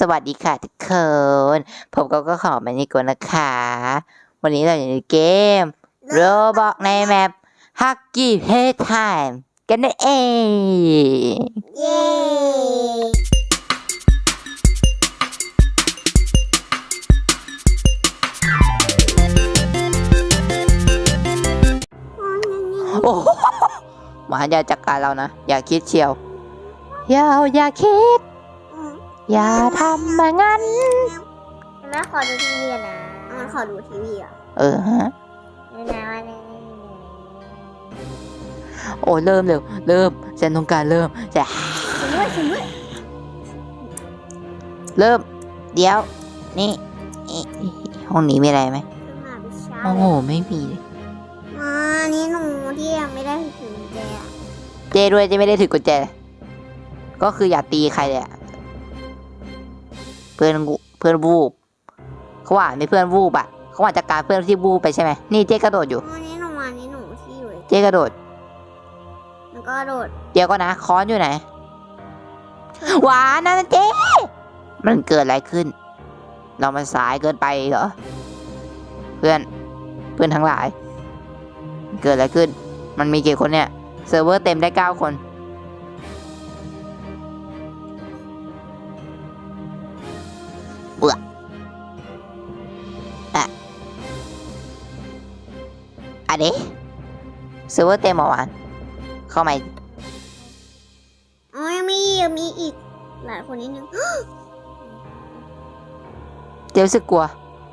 สวัสดีค่ะทุกคนผมก็ก็ขอมานี่ก่อนนะคะ วันนี้เราอยู่ในเกม Roblox ในแมป Huggy Playtime กันนั่นเองเย้โอ้โหหมาอย่าจัดการเรานะ อย่าคิดเชียวอย่าอย่าคิด อย่าทำมางั้น แม่ขอดูทีวีอะนะมันขอดูทีวีเหรอะเออฮะนี่นะว่านี่โอ้เริ่มเร็วเริ่มฉันต้องการเริ่มจะฉันด้วยฉันด้วยเริ่ม เดี๋ยว นี่นี่ห้องนี้มีอะไรไหมขึ้นมาไปเช้าโอ้โหไม่มีเลยมานี่หนูที่ยังไม่ได้ถึงแจอะเจด้วยเจไม่ได้ถือกุญแจ ก็คืออย่าตีใครเลยอะ เพื่อนวูเพื่อนวูบเขาว่ามีเพื่อนวูบอะเขาว่าจัดการเพื่อนที่วูบไปใช่ไหมนี่เจกระโดดอยู่มานี่หนูมานี่หนูที่อยู่เจกระโดดแล้วก็โดด เดี๋ยวก็นะค้อนอยู่ไหนหวานนะเจมันเกิดอะไรขึ้น เรามันสายเกินไปเหรอเพื่อนเพื่อนทั้งหลาย เกิดอะไรขึ้น มันมีกี่คนเนี่ยเซิร์ฟเวอร์เต็มได้เก้าคน อะเดเซิร์ฟเวอร์เต็มเหรอวาน เข้ามาอ๋อยังมียังมีอีก หลายคนนิดนึงเจรู้สึกกลัว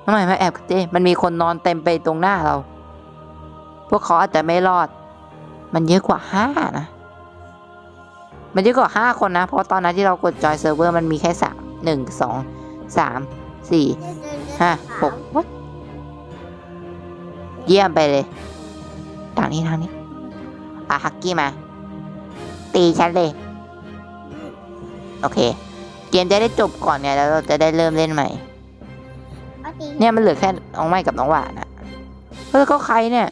ทำไมมาแอบกับเจมันมีคนนอนเต็มไปตรงหน้าเรา พวกเขาอาจจะไม่รอด มันเยอะกว่าห้านะ มันเยอะกว่าห้าคนนะ เพราะตอนนั้นที่เรากดจอยเซิร์ฟเวอร์มันมีแค่สามหนึ่งสองสามสี่ห้าหก What? เยี่ยมไปเลยทางนี้ทางนี้อะฮักกี้มา ตีฉันเลย โอเค เกมจะได้จบก่อนเนี่ยแล้วเราจะได้เริ่มเล่นใหม่ เนี่ยมันเหลือแค่น้องไม้กับน้องหวานอะเฮ้ยก็ใครเนี่ย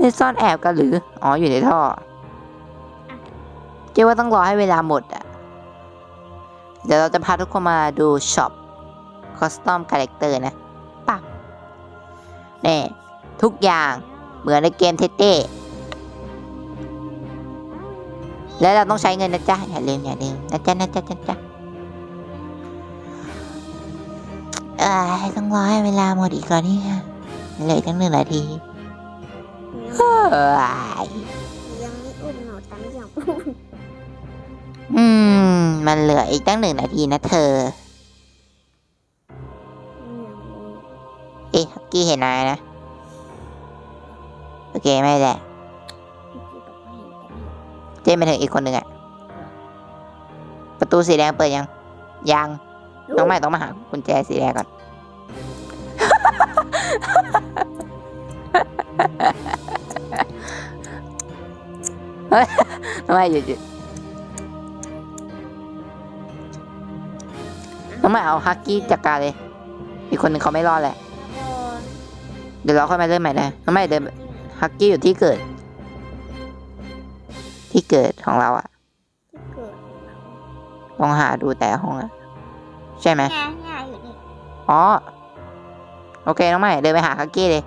นี่ซ่อนแอบกันหรือ อ๋ออยู่ในท่อ เจ๊ว่าต้องรอให้เวลาหมดอะเดี๋ยวเราจะพาทุกคนมาดูช็อปคอสตอมคาแรคเตอร์นะปัก นี่ทุกอย่างเหมือนในเกมเทเต้แล้วเราต้องใช้เงินนะจ๊ะอย่าลืมอย่าลืมนะจ๊ะนะจ๊ะนะจ๊ะเอ้ยต้องรอให้เวลาหมดอีกก่อนนี่เหลยตั้งหนึ่งนาทีเอ้ยยังไม่อุ้มหนูตั้งอย่างอุ้มอืม มันเหลืออีกตั้งหนึ่งนาทีนะเธอ กี้เห็นนายนะ โอเคไม่แหละเจมไปถึงอีกคนหนึ่งอะประตูสีแดงเปิดยัง ยังน้องใหม่ต้องมาหากุญแจสีแดงก่อนเฮ้ยน้องใหม่หยุดหยุดน้องใหม่เอาฮักกี้จัดการเลย อีกคนหนึ่งเขาไม่รอดแหละ เดี๋ยวเราค่อยมาเริ่มใหม่นะน้องใหม่เดินฮักกี้อยู่ที่เกิด ที่เกิดของเราอะลองหาดูแต่ห้องอะใช่ไหมแง่แง่อยู่นี่อ๋อโอเคน้องใหม่เดินไปหาฮักกี้เลย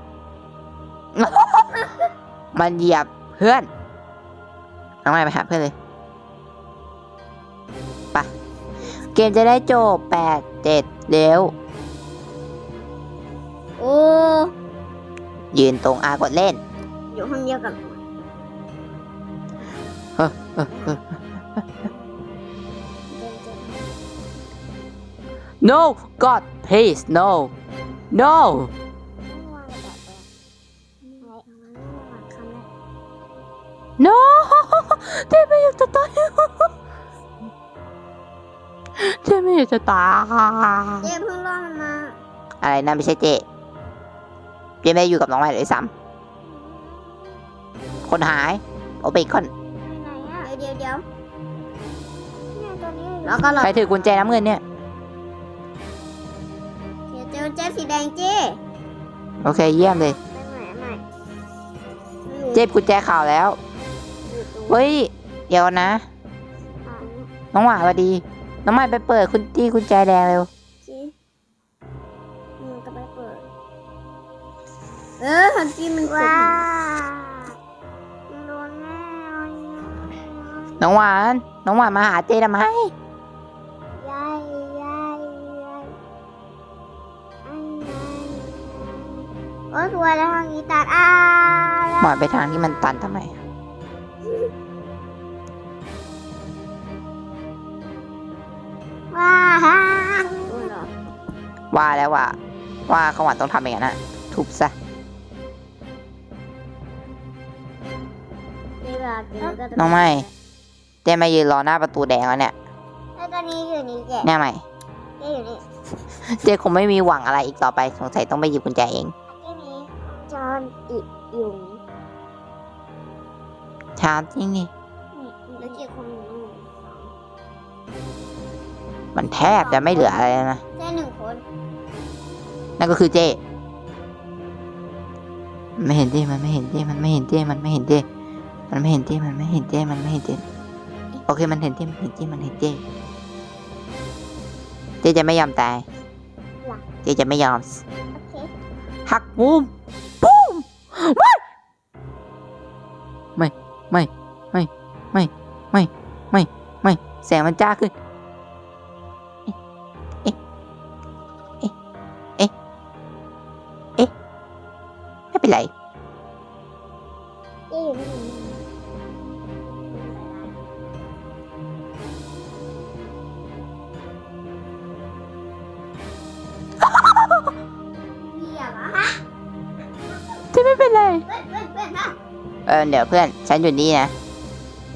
มันเหยียบเพื่อนน้องใหม่ไปหาเพื่อนเลยไปะเกมจะได้จบแปดเจ็ดเร็ว ยืนตรงอากดเล่น อยู่ห้องเดียวกับ no God please no no เ no เจไม่อยากจะตายเจไม่อยากจะตายจ๊เพิ่งรอดมาอะไรนั่นไม่ใช่เจ เจไม่ได้อยู่กับน้องใหม่เลยซ้ำคนหายโอเบคอนเดี๋ยวเดี๋ยวแล้วก็เราใครถือกุญแจน้ำเงินเนี่ยเดี๋ยวเจอเจ๊สีแดงเจ๊โอเคเยี่ยมเลยไปไหนไหนเจ็บกุญแจข่าวแล้ว เฮ้ย เดี๋ยวนะ น้องหวานสวัสดี น้องใหม่ไปเปิดคุณที่กุญแจแดงเร็ว เออฮันกี้มันว้าโดนแม่น้องหวาน น้องหวานมาหาเจทำไมยายยายยายอันยายโอ้ตัวแล้วทางนี้ตัดอ่าหมอนไปทางที่มันตันทำไมว้าฮ่าโอ้เหรอว่าแล้วว่า ว่าขวัญต้องทำอย่างนั้นนะทุบซะ นี่แบบเดี๋ยวก็จะน้องไม่เจมายืนรอหน้าประตูแดงแล้วเนี่ยแล้วตอนนี้อยู่นี่แกแน่ไหมแกอยู่นี่เจคงไม่มีหวังอะไรอีกต่อไปสงสัยต้องไปหยิบกุญแจเองที่นี้จอนอีกอยู่ชามจริงนี่นี่แล้วกี่คนอยู่นู่นสองมันแทบจะไม่เหลืออะไรแล้วนะแค่หนึ่งคน นั่นก็คือเจมันไม่เห็นเจมันไม่เห็นเจมันไม่เห็นเจมันไม่เห็นเจ มันไม่เห็นเจมันไม่เห็นเจมันไม่เห็นเจโอเคมันเห็นเจมันเห็นเจมันเห็นเจเจจะไม่ยอมตายเจจะไม่ยอมโอเคหักมุมปุ้มไม่ไม่ ไม่ ไม่ ไม่ ไม่ ไม่ ไม่ แสงมันจ้าขึ้น เออเดี๋ยวเพื่อนฉันอยู่นี่นะ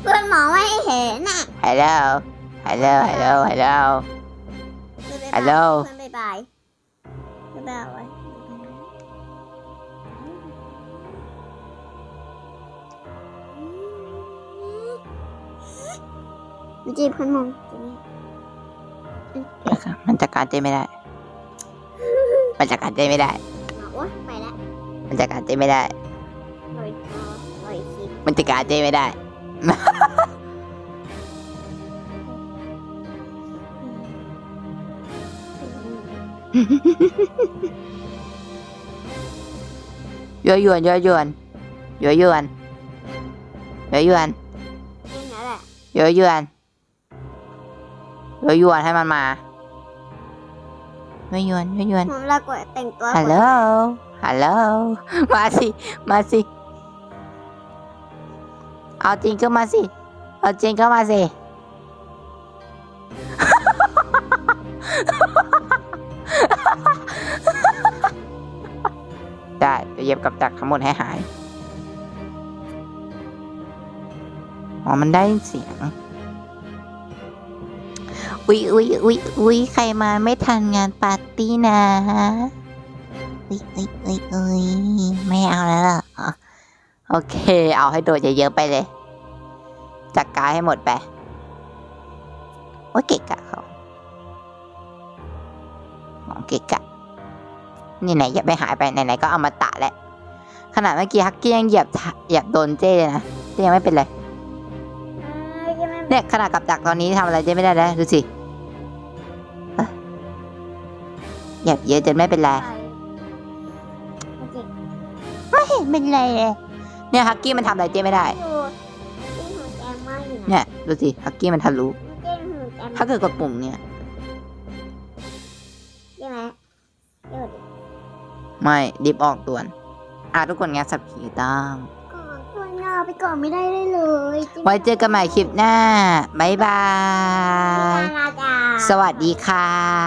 เพื่อนมองไม่เห็นน่ะฮัลโหลฮัลโหลฮัลโหลฮัลโหล ฮัลโหล เพื่อนบ๊ายบายบ๊ายบายไว้เมื่อกี้เพื่อนมองตรงนี้มันจัดการเจไม่ได้ มันจัดการเจไม่ได้มาโอ๊ยไปแล้วมันจัดการเจไม่ได้ มันจัดการเจไม่ได้ ยั่วยวนยั่วยวนยั่วยวนยั่วยวนนี่นั่นแหละยั่วยวนยั่วยวนให้มันมายั่วยวนยั่วยวนผมละกดแต่งตัวฮัลโหลฮัลโหลมาสิ มาสิ เอาจริงก็มาสิ เอาจริงก็มาสิ ได้จะเย็บกับดักทั้งหมดให้หาย อ๋อ มันได้เสียง อุ๊ยอุ๊ยอุ๊ยอุ๊ยใครมาไม่ทันงานปาร์ตี้นะ อุ๊ยอุ๊ยอุ๊ยอุ๊ยไม่เอาแล้วเหรอ โอเค เอาให้โดดเยอะๆไปเลย จัดการให้หมดไปโอ้ยเกะกะเขาของเกะกะ นี่ไหนอย่าไปหายไปไหนๆก็เอามาตะแหละขนาดเมื่อกี้ฮักกี้ยังเหยียบทะเหยียบโดนเจ้เลยนะเจ้ยังไม่เป็นไรเอ้ยยังไม่เนี่ยขนาดกับดักตอนนี้ทำอะไรเจ้ไม่ได้แล้วดูสิเอ้ยเหยียบเยอะจนไม่เป็นไรไปโอเคไม่เห็นเป็นไรเลย เนี่ยฮักกี้มันทำอะไรเจ้ไม่ได้อยู่ที่หูแจมมากอยู่นะเนี่ยดูสิฮักกี้มันทะลุเจ๊หูแจมถ้าเกิดกดปุ่มเนี่ย ใช่ไหมเดี๋ยวดิไม่ดิฟออกด่วน อะทุกคนงานสับขี่ตั้งก่อนคนหน้าไปก่อนไม่ได้เลยเลยจริงไว้เจอกันใหม่คลิปหน้า บ๊ายบายๆจ้าจ้า สวัสดีค่ะ